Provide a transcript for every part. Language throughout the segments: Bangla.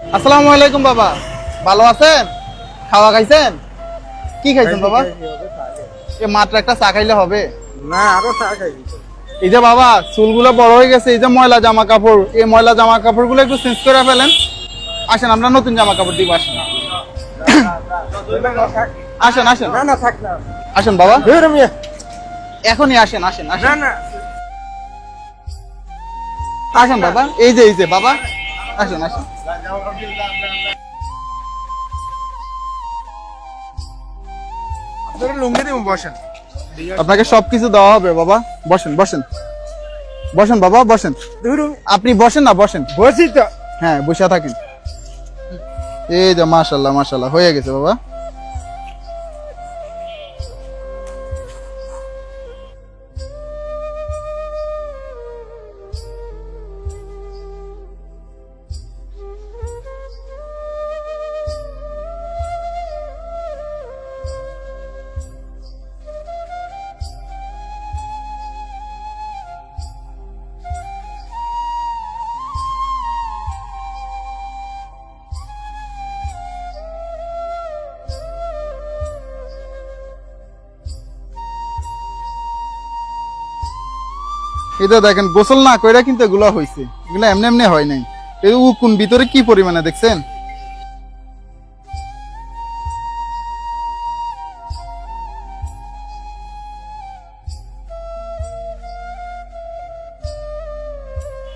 আসসালামু আলাইকুম বাবা। ভালো আছেন? খাওয়া খাইছেন? কি খাইছেন বাবা? এ মাত্র একটা চা খাইলে হবে? না আরও চা খাই এই যে বাবা চুলগুলো বড় হয়ে গেছে এই যে ময়লা জামা কাপড় এই ময়লা জামা কাপড়গুলো একটু চেঞ্জ করে ফেলেন। আসেন আমরা নতুন জামা কাপড় দিব আসেন। আসেন আসেন। না না থাক না। আসেন বাবা। এখনই আসেন আসেন না আসেন না। আসেন বাবা। এই যে এই যে বাবা। আসেন আসুন। লুঙ্গি দিব বসেন। আপনাকে সবকিছু দেওয়া হবে বাবা। বসেন বসেন। বসেন বাবা বসেন। আপনি বসেন না বসেন। বসি তো। হ্যাঁ বসে থাকেন। এই যে মাশাল্লাহ মাশাল্লাহ হয়ে গেছে বাবা। এটা দেখেন, গোসল না কইরা কিন্তু এগুলো হয়েছে এগুলো এমনি এমনি হয় নাই। এই উকুন ভিতরে কি পরিমাণে দেখছেন?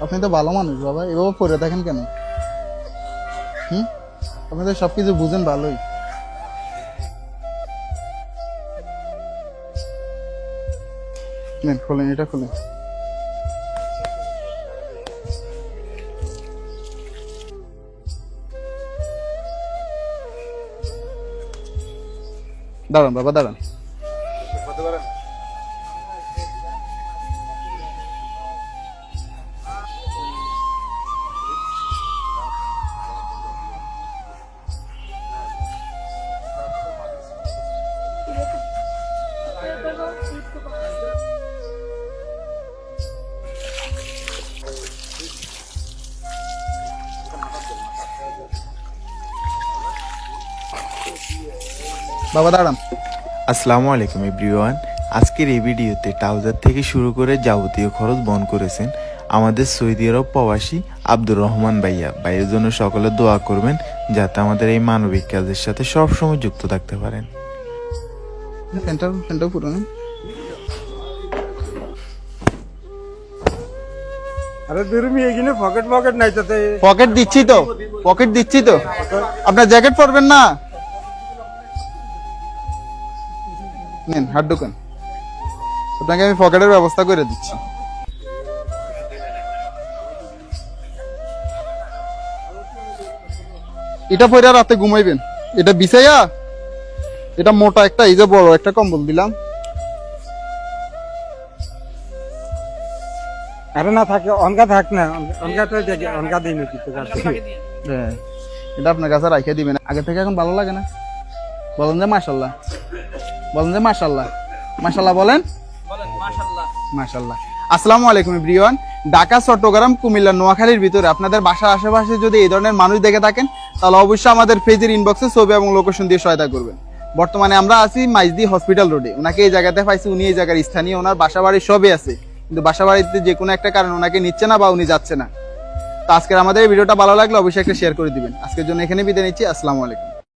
আপনি তো ভালো মানুষ, বাবা। এভাবে পড়ে থাকেন কেন? হুম? আপনি তো সবকিছু বুঝেন ভালোই। খোলেন, এটা খোলেন। দাঁড়ান বাবা দাঁড়ান। বাবা দাঁড়ান। আসসালামু আলাইকুম এভরিওয়ান। আজকের এই ভিডিওতে ট্রাউজার থেকে শুরু করে যাবতীয় খরচ বহন করেছেন আমাদের সৌদি আরব প্রবাসী আব্দুর রহমান ভাইয়া। ভাইয়ের জন্য সকলে দোয়া করবেন যাতে আমাদের এই মানবিক কাজের সাথে সবসময় যুক্ত থাকতে পারেন। ফ্যানটা ফ্যানটা পুরো আরে ধুর এখানে পকেট পকেট নাই তাতে। পকেট দিচ্ছি তো পকেট দিচ্ছি তো। আপনার জ্যাকেট পরবেন না? নেন হাত ঢুকান। আপনাকে আমি পকেটের ব্যবস্থা করে দিচ্ছি। এটা পরে রাতে ঘুমাইবেন। এটা বিছাইয়া এটা মোটা একটা এই যে বড় একটা কম্বল দিলাম। আরে না থাকে অনকা থাক না অনকা তো দেখে অনকা দিই তো কাছে হ্যাঁ। এটা আপনার কাছে রাখে দিবেন। আগে থেকে এখন ভালো লাগে না। বলেন যে মাশাল্লাহ বলেন যে মাশাল্লাহ মাশাল্লাহ বলেন? মাশাল্লাহ আসসালামু আলাইকুম ইব্রিয়ান ঢাকা চট্টগ্রাম কুমিল্লা নোয়াখালীর ভিতরে আপনাদের বাসার আশেপাশে যদি এই ধরনের মানুষ দেখে থাকেন তাহলে অবশ্যই আমাদের পেজের ইনবক্সে ছবি এবং লোকেশন দিয়ে সহায়তা করবেন। বর্তমানে আমরা আছি মাইজদি হসপিটাল রোডে ওনাকে এই জায়গাতে পাইছি উনি এই জায়গার স্থানীয় ওনার বাসা বাড়ি সবই আছে। কিন্তু বাসা বাড়িতে যে কোনো একটা কারণে ওনাকে নিচ্ছে না বা উনি যাচ্ছে না। তো আজকের আমাদের এই ভিডিওটা ভালো লাগলে অবশ্যই একটা শেয়ার করে দিবেন। আজকের জন্য এখানে বিদায় নিচ্ছি। আসসালামু আলাইকুম।